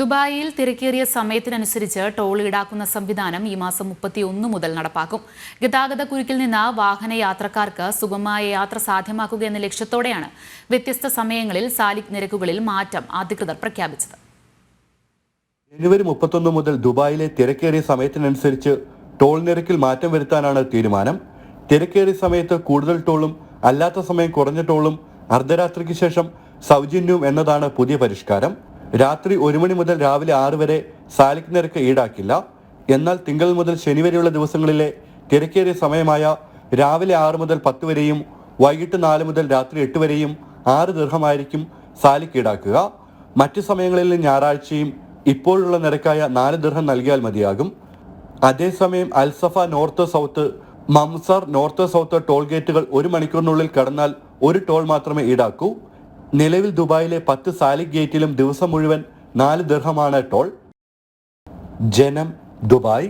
ദുബായിൽ തിരക്കേറിയ സമയത്തിനനുസരിച്ച് ടോൾ ഈടാക്കുന്ന സംവിധാനം ഈ മാസം മുപ്പത്തിയൊന്ന് മുതൽ നടപ്പാക്കും. ഗതാഗത കുരുക്കിൽ നിന്ന് വാഹന യാത്രക്കാർക്ക് സുഗമമായ യാത്ര സാധ്യമാക്കുക എന്ന ലക്ഷ്യത്തോടെയാണ് വ്യത്യസ്ത സമയങ്ങളിൽ സാലിക് നിരക്കുകളിൽ മാറ്റം അധികൃതർ പ്രഖ്യാപിച്ചത്. ജനുവരി മുപ്പത്തൊന്ന് മുതൽ ദുബായിലെ തിരക്കേറിയ സമയത്തിനനുസരിച്ച് ടോൾ നിരക്കിൽ മാറ്റം വരുത്താനാണ് തീരുമാനം. തിരക്കേറിയ സമയത്ത് കൂടുതൽ ടോളും അല്ലാത്ത സമയം കുറഞ്ഞ ടോളും അർദ്ധരാത്രിക്ക് ശേഷം സൗജന്യവും എന്നതാണ് പുതിയ പരിഷ്കാരം. രാത്രി ഒരു മണി മുതൽ രാവിലെ ആറ് വരെ സാലിക് നിരക്ക് ഈടാക്കില്ല. എന്നാൽ തിങ്കൾ മുതൽ ശനി വരെയുള്ള ദിവസങ്ങളിലെ തിരക്കേറിയ സമയമായ രാവിലെ ആറ് മുതൽ പത്ത് വരെയും വൈകിട്ട് നാല് മുതൽ രാത്രി എട്ട് വരെയും ആറ് ദീർഘമായിരിക്കും സാലിക് ഈടാക്കുക. മറ്റു സമയങ്ങളിൽ ഞായറാഴ്ചയും ഇപ്പോഴുള്ള നിരക്കായ നാല് ദീർഘം നൽകിയാൽ മതിയാകും. അതേസമയം Al Safa north south Mamzar north south toll ഗേറ്റുകൾ ഒരു മണിക്കൂറിനുള്ളിൽ കടന്നാൽ ഒരു ടോൾ മാത്രമേ ഈടാക്കൂ. നിലവിൽ ദുബായിലെ പത്ത് സാലിക് ഗേറ്റിലും ദിവസം മുഴുവൻ നാല് ദീർഘമാണ് ടോൾ. ജനം ദുബായ്.